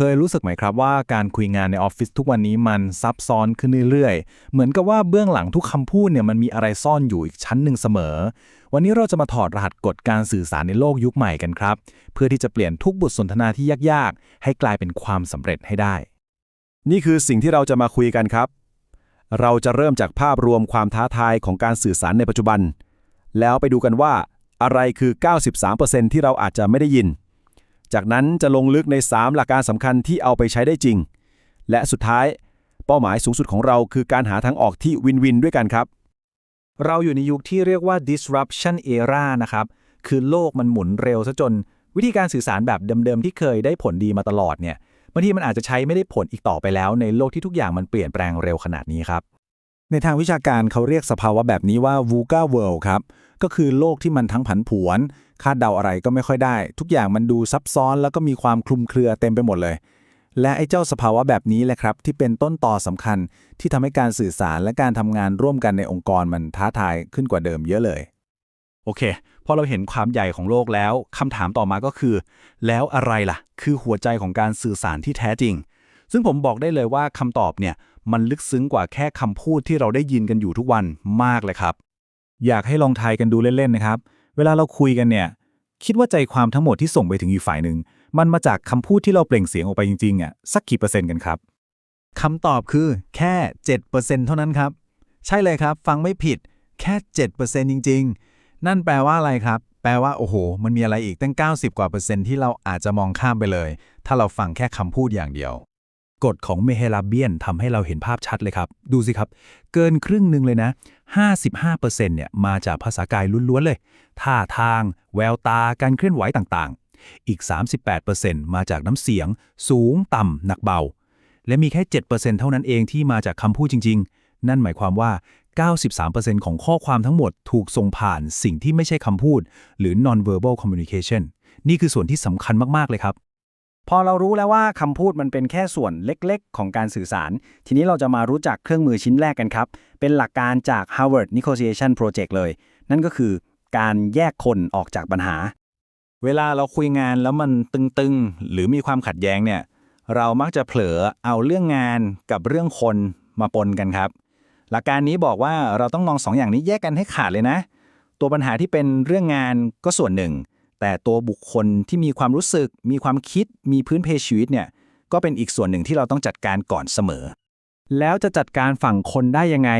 เคยรู้สึกไหมครับว่าการคุยงานในออฟฟิศทุกวันนี้มันซับซ้อนขึ้นเรื่อยๆ เหมือนกับว่าเบื้องหลังทุกคำพูดเนี่ยมันมีอะไรซ่อนอยู่อีกชั้นหนึ่งเสมอ วันนี้เราจะมาถอดรหัสกฎการสื่อสารในโลกยุคใหม่กันครับ เพื่อที่จะเปลี่ยนทุกบทสนทนาที่ยากๆ ให้กลายเป็นความสำเร็จให้ได้ นี่คือสิ่งที่เราจะมาคุยกันครับ เราจะเริ่มจากภาพรวมความท้าทายของการสื่อสารในปัจจุบัน แล้วไปดูกันว่าอะไรคือ 93%ที่เราอาจจะไม่ได้ยิน จากนั้นจะลงลึกใน 3 หลักการสำคัญที่เอาไปใช้ได้จริง และสุดท้าย เป้าหมายสูงสุดของเราคือการหาทางออกที่วินวินด้วยกันครับ เราอยู่ในยุคที่เรียกว่า disruption era นะครับ คือโลกมันหมุนเร็วซะจน วิธีการสื่อสารแบบเดิมๆที่เคยได้ผลดีมาตลอดเนี่ยบางทีมันอาจจะใช้ไม่ได้ผลอีกต่อไปแล้ว ในโลกที่ทุกอย่างมันเปลี่ยนแปลงเร็วขนาดนี้ครับ ในทางวิชาการเขาเรียกสภาวะแบบนี้ว่า VUCA world ครับ ก็คือโลกที่มันทั้งผันผวน คาดเดาอะไรก็ไม่ค่อยได้ ทุกอย่างมันดูซับซ้อนแล้วก็มีความคลุมเครือเต็มไปหมดเลย และไอ้เจ้าสภาวะแบบนี้แหละครับ ที่เป็นต้นต่อสำคัญที่ทำให้การสื่อสารและการทำงานร่วมกันในองค์กรมันท้าทายขึ้นกว่าเดิมเยอะเลย โอเค พอเราเห็นความใหญ่ของโลกแล้วคำถามต่อมาก็คือ แล้วอะไรล่ะ คือหัวใจของการสื่อสารที่แท้จริง ซึ่งผมบอกได้เลยว่าคำตอบเนี่ยมันลึกซึ้งกว่าแค่คำพูดที่เราได้ยินกันอยู่ทุกวันมากเลยครับ อยากให้ลองทายกันดูเล่นๆนะครับ เวลาเราคุยกันเนี่ยคิดว่าใจความทั้งหมดที่ส่งไปถึงอีกฝ่ายหนึ่ง มันมาจากคำพูดที่เราเปล่งเสียงออกไปจริงๆอะสักกี่เปอร์เซ็นต์กันครับคำตอบคือแค่ 7%เท่านั้นครับ ใช่เลยครับ ฟังไม่ผิดแค่ 7%จริง ๆ นั่นแปลว่าอะไรครับ แปลว่า โอ้โห มันมีอะไรอีกตั้ง 90 กว่าเปอร์เซ็นต์ที่เราอาจจะมองข้ามไปเลย ถ้าเราฟังแค่คำพูดอย่างเดียว กฎของเมเฮลาเบียนทำให้เราเห็นภาพชัดเลยครับ ดูสิครับ เกินครึ่งหนึ่งเลยนะ 55%เนี่ยมาจากภาษากายล้วนๆเลย ท่าทาง แววตาการเคลื่อนไหวต่างๆ อีก 38%มาจากน้ำเสียง สูงต่ำหนักเบา และมีแค่ 7%เท่านั้นเองที่มาจากคำพูดจริง ๆ นั่นหมายความว่า 93%ของข้อความทั้งหมดถูกส่งผ่านสิ่งที่ไม่ใช่คำพูด หรือ non-verbal communication นี่คือส่วนที่สำคัญมากๆเลยครับ พอเรารู้แล้วว่าคำพูดมันเป็นแค่ส่วนเล็กๆ ของการสื่อสาร ทีนี้เราจะมารู้จักเครื่องมือชิ้นแรกกันครับ เป็นหลักการจาก Harvard Negotiation Project เลย นั่นก็คือการแยกคนออกจากปัญหา เวลาเราคุยงานแล้วมันตึงๆ หรือมีความขัดแย้งเนี่ย เรามักจะเผลอเอาเรื่องงานกับเรื่องคนมาปนกันครับ หลักการนี้บอกว่าเราต้องมองสองอย่างนี้แยกกันให้ขาดเลยนะ ตัวปัญหาที่เป็นเรื่องงานก็ส่วนหนึ่ง แต่ตัวบุคคลที่มีความรู้สึก มีความคิด มีพื้นเพชีวิตเนี่ยก็เป็นอีกส่วนหนึ่งที่เราต้องจัดการก่อนเสมอ แล้วจะจัดการฝั่งคนได้ยังไง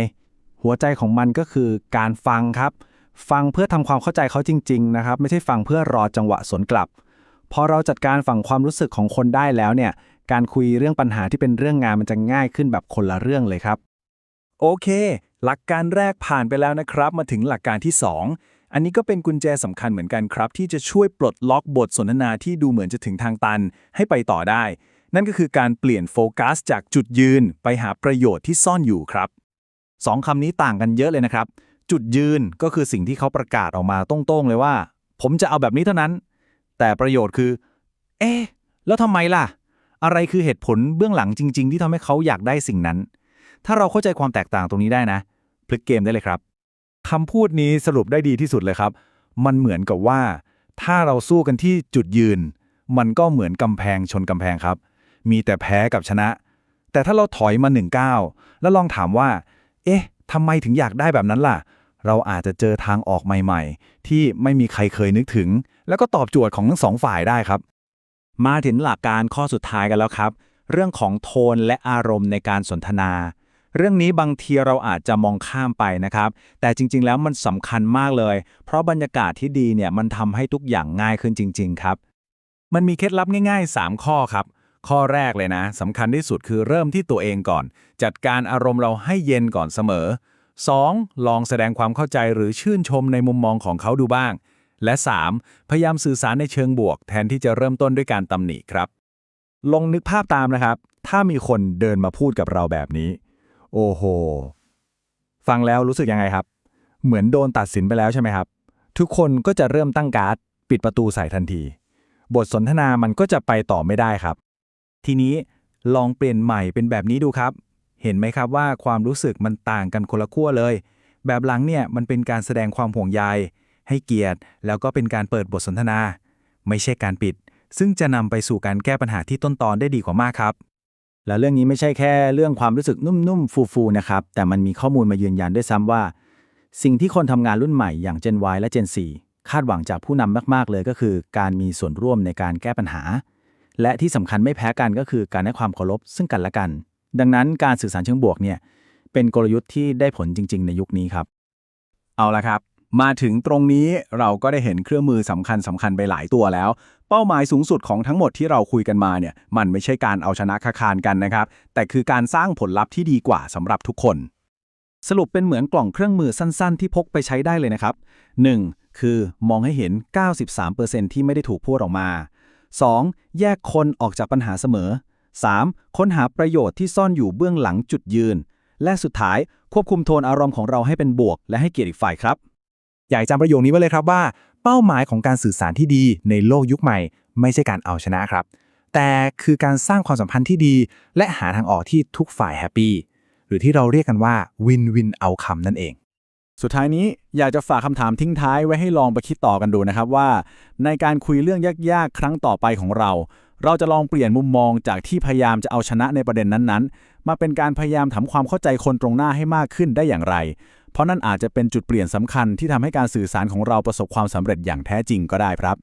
หัวใจของมันก็คือการฟังครับ ฟังเพื่อทำความเข้าใจเขาจริง ๆ นะครับ ไม่ใช่ฟังเพื่อรอจังหวะสวนกลับพอเราจัดการฝั่งความรู้สึกของคนได้แล้วเนี่ยการคุยเรื่องปัญหาที่เป็นเรื่องงานมันจะง่ายขึ้นแบบคนละเรื่องเลยครับ โอเค หลักการแรกผ่านไปแล้วนะครับ มาถึงหลักการที่ 2 อันนี้ก็เป็นกุญแจสำคัญเหมือนกันครับ ที่จะช่วยปลดล็อกบทสนทนาที่ดูเหมือนจะถึงทางตัน ให้ไปต่อได้ นั่นก็คือการเปลี่ยนโฟกัสจากจุดยืนไปหาประโยชน์ที่ซ่อนอยู่ครับสองคำนี้ต่างกันเยอะเลยนะครับ จุดยืนก็คือสิ่งที่เขาประกาศออกมาตรงๆเลยว่า ผมจะเอาแบบนี้เท่านั้น แต่ประโยชน์คือ เอ๊ะแล้วทำไมล่ะ อะไรคือเหตุผลเบื้องหลังจริง ๆ ที่ทำให้เขาอยากได้สิ่งนั้น ถ้าเราเข้าใจความแตกต่างตรงนี้ได้นะพลิกเกมได้เลยครับ คำพูดนี้สรุปได้ดีที่สุดเลยครับ มันเหมือนกับว่า ถ้าเราสู้กันที่จุดยืน มันก็เหมือนกำแพงชนกำแพงครับ มีแต่แพ้กับชนะ แต่ถ้าเราถอยมาหนึ่งก้าวแล้วลองถามว่า เอ๊ะทำไมถึงอยากได้แบบนั้นล่ะ เราอาจจะเจอทางออกใหม่ ๆ ที่ไม่มีใครเคยนึกถึง แล้วก็ตอบโจทย์ของทั้งสองฝ่ายได้ครับ มาถึงหลักการข้อสุดท้ายกันแล้วครับ เรื่องของโทนและอารมณ์ในการสนทนา เรื่องนี้บางทีเราอาจจะมองข้ามไปนะครับ แต่จริง ๆ แล้วมันสำคัญมากเลย เพราะบรรยากาศที่ดีเนี่ยมันทำให้ทุกอย่างง่ายขึ้นจริง ๆ ครับ มันมีเคล็ดลับง่าย ๆ 3 ข้อครับ ข้อแรกเลยนะสำคัญที่สุดคือเริ่มที่ตัวเองก่อน จัดการอารมณ์เราให้เย็นก่อนเสมอ 2. ลองแสดงความเข้าใจหรือชื่นชมในมุมมองของเขาดูบ้าง และ 3. พยายามสื่อสารในเชิงบวก แทนที่จะเริ่มต้นด้วยการตำหนิครับ ลองนึกภาพตามนะครับ ถ้ามีคนเดินมาพูดกับเราแบบนี้ โอ้โห ฟังแล้วรู้สึกยังไงครับ เหมือนโดนตัดสินไปแล้วใช่ไหมครับ ทุกคนก็จะเริ่มตั้งการ์ด ปิดประตูใส่ทันที บทสนทนามันก็จะไปต่อไม่ได้ครับ ทีนี้ลองเปลี่ยนใหม่เป็นแบบนี้ดูครับ เห็นไหมครับว่าความรู้สึกมันต่างกันคนละขั้วเลย แบบหลังเนี่ยมันเป็นการแสดงความห่วงใย ให้เกียรติ แล้วก็เป็นการเปิดบทสนทนา ไม่ใช่การปิด ซึ่งจะนำไปสู่การแก้ปัญหาที่ต้นตอนได้ดีกว่ามากครับ และเรื่องนี้ไม่ใช่แค่เรื่องความรู้สึกนุ่มๆ ฟูๆ นะครับ แต่มันมีข้อมูลมายืนยันด้วยซ้ำว่า สิ่งที่คนทำงานรุ่นใหม่อย่าง Gen Y และ Gen 4คาดหวังจากผู้นำมาก ๆ เลยก็คือ การมีส่วนร่วมในการแก้ปัญหา และที่สำคัญไม่แพ้กันก็คือการให้ความเคารพซึ่งกันและกัน ดังนั้นการสื่อสารเชิงบวกเนี่ยเป็นกลยุทธ์ที่ได้ผลจริง ๆ ในยุคนี้ครับ เอาละครับ มาถึงตรงนี้เราก็ได้เห็นเครื่องมือสำคัญสำคัญไปหลายตัวแล้ว เป้าหมายสูงสุดของทั้งหมดที่เราคุยกันมาเนี่ยมันไม่ใช่การเอาชนะคาคารกันนะครับ แต่คือการสร้างผลลัพธ์ที่ดีกว่าสำหรับทุกคน สรุปเป็นเหมือนกล่องเครื่องมือสั้นๆ ที่พกไปใช้ได้เลยนะครับ 1. คือมองให้เห็น 93%ที่ไม่ได้ถูกพูดออกมา 2. แยกคนออกจากปัญหาเสมอ 3. ค้นหาประโยชน์ที่ซ่อนอยู่เบื้องหลังจุดยืน และสุดท้ายควบคุมโทนอารมณ์ของเราให้เป็นบวก และให้เกียรติอีกฝ่ายครับ อยากจำประโยคนี้ไว้เลยครับว่า เป้าหมายของการสื่อสารที่ดีในโลกยุคใหม่ ไม่ใช่การเอาชนะครับ แต่คือการสร้างความสัมพันธ์ที่ดี และหาทางออกที่ทุกฝ่ายแฮปปี้หรือที่เราเรียกกันว่าวินวินเอาคำนั่นเอง สุดท้ายนี้อยากจะฝากคำถามทิ้งท้ายไว้ให้ลองไปคิดต่อกันดูนะครับว่า ในการคุยเรื่องยากๆ ครั้งต่อไปของเรา เราจะลองเปลี่ยนมุมมองจากที่พยายามจะเอาชนะในประเด็นนั้นๆ มาเป็นการพยายามทำความเข้าใจคนตรงหน้าให้มากขึ้นได้อย่างไร เพราะนั่นอาจจะเป็นจุดเปลี่ยนสำคัญที่ทำให้การสื่อสารของเราประสบความสำเร็จอย่างแท้จริงก็ได้ครับ